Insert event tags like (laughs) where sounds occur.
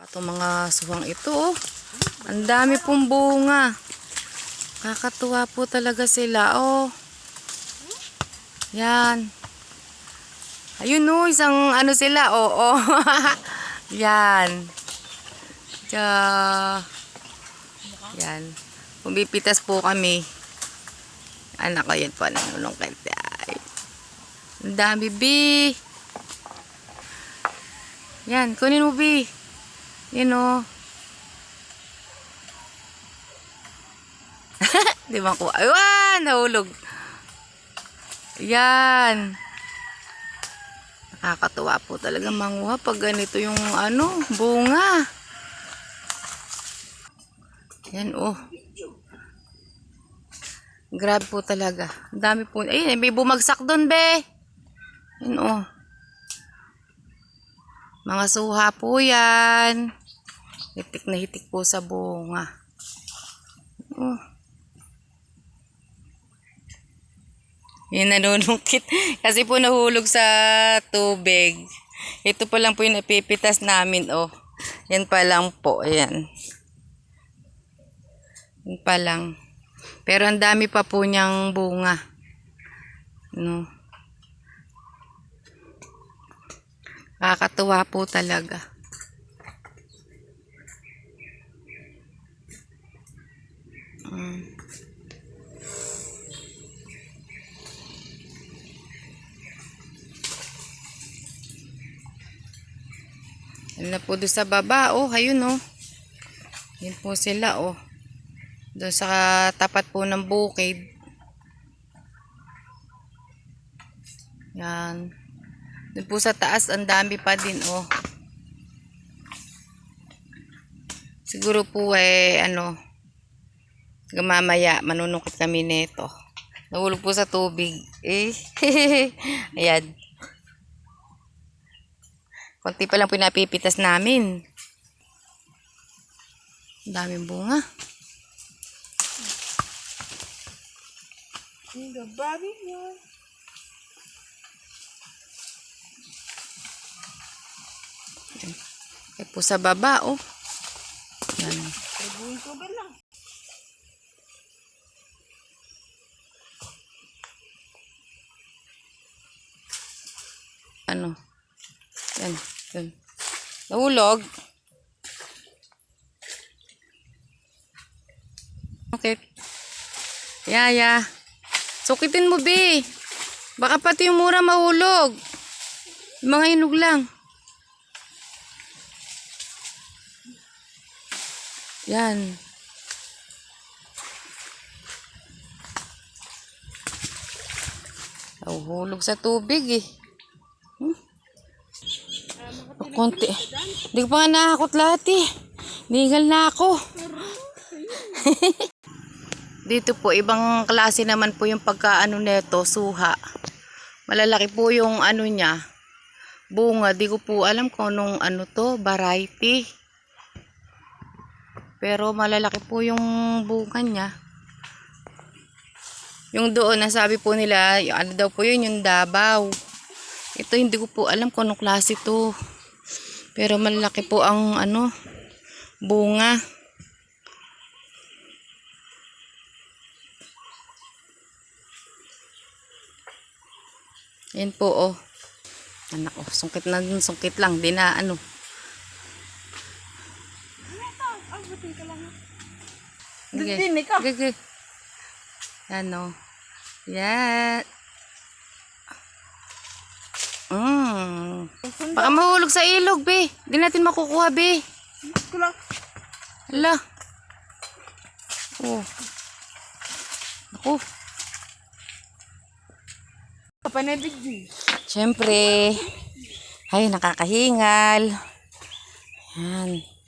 Itong mga suwang ito, oh. Ang dami pong bunga. Kakatuwa po talaga sila, oh. Yan. Ayun, oh, isang ano sila, oo. Oh, (laughs) Yan. Tsa. Yan. Pumipitas po kami. Anak ko yan po, nanunong kanta. Ang dami, B. Yan, kunin mo, B. Yan, (laughs) oh. Di ba ko? Aywan! Nahulog. Yan. Nakakatuwa po talaga manguha pag ganito yung ano, bunga. Yan, oh. Grab po talaga. Ang dami po. Ayun, may bumagsak doon, be. Yan, oh. Mga suha po yan. Hitik na hitik po sa bunga. Oh. Yan nanunungkit. (laughs) Kasi po nahulog sa tubig. Ito pa lang po yung napipitas namin, oh. Yan pa lang po. Ayan. Yan pa lang. Pero ang dami pa po niyang bunga. No. Kakatuwa po talaga. Mm. Yan po doon sa baba. Oh, ayun oh. Yan po sila oh. Doon sa tapat po ng bukid. Yan. Doon po sa taas, ang dami pa din oh. Siguro po eh, ano, gamamaya, manunukit kami nito. Nahulog po sa tubig. Eh, (laughs) ayan. Konti pa lang po yung napipitas namin. Ang daming bunga. Hindi, babi yun. Eh po sa baba, oh. Yan. Ano? Yan. Yan. Nahulog. Okay. Yaya. Sukitin mo, be. Baka pati yung mura mahulog. Mga inog lang. Yan. Nahuhulog sa tubig eh. Hmm? O, konti. Hindi ko pa nga nakakot lahat eh. Nigal na ako. (laughs) Dito po, ibang klase naman po yung pagkaano neto, suha. Malalaki po yung ano niya, bunga. Di ko po alam kung anong ano to, variety. Pero malalaki po yung bunga niya. Yung doon, nasabi po nila, yung ano daw po yun, yung Davao. Ito hindi ko po alam kung anong klase to. Pero malaki po ang ano, bunga. Yan po oh. Anak oh, sungkit na sungkit lang, di na ano. Dudin, ikaw. Sige, sige. Yan. Mm. Baka mahulog sa ilog, be. Di natin makukuha, be. Ko lang. Hala. Oh. Ako. Kapanadig di. Siyempre. Ay, nakakahingal. Yan.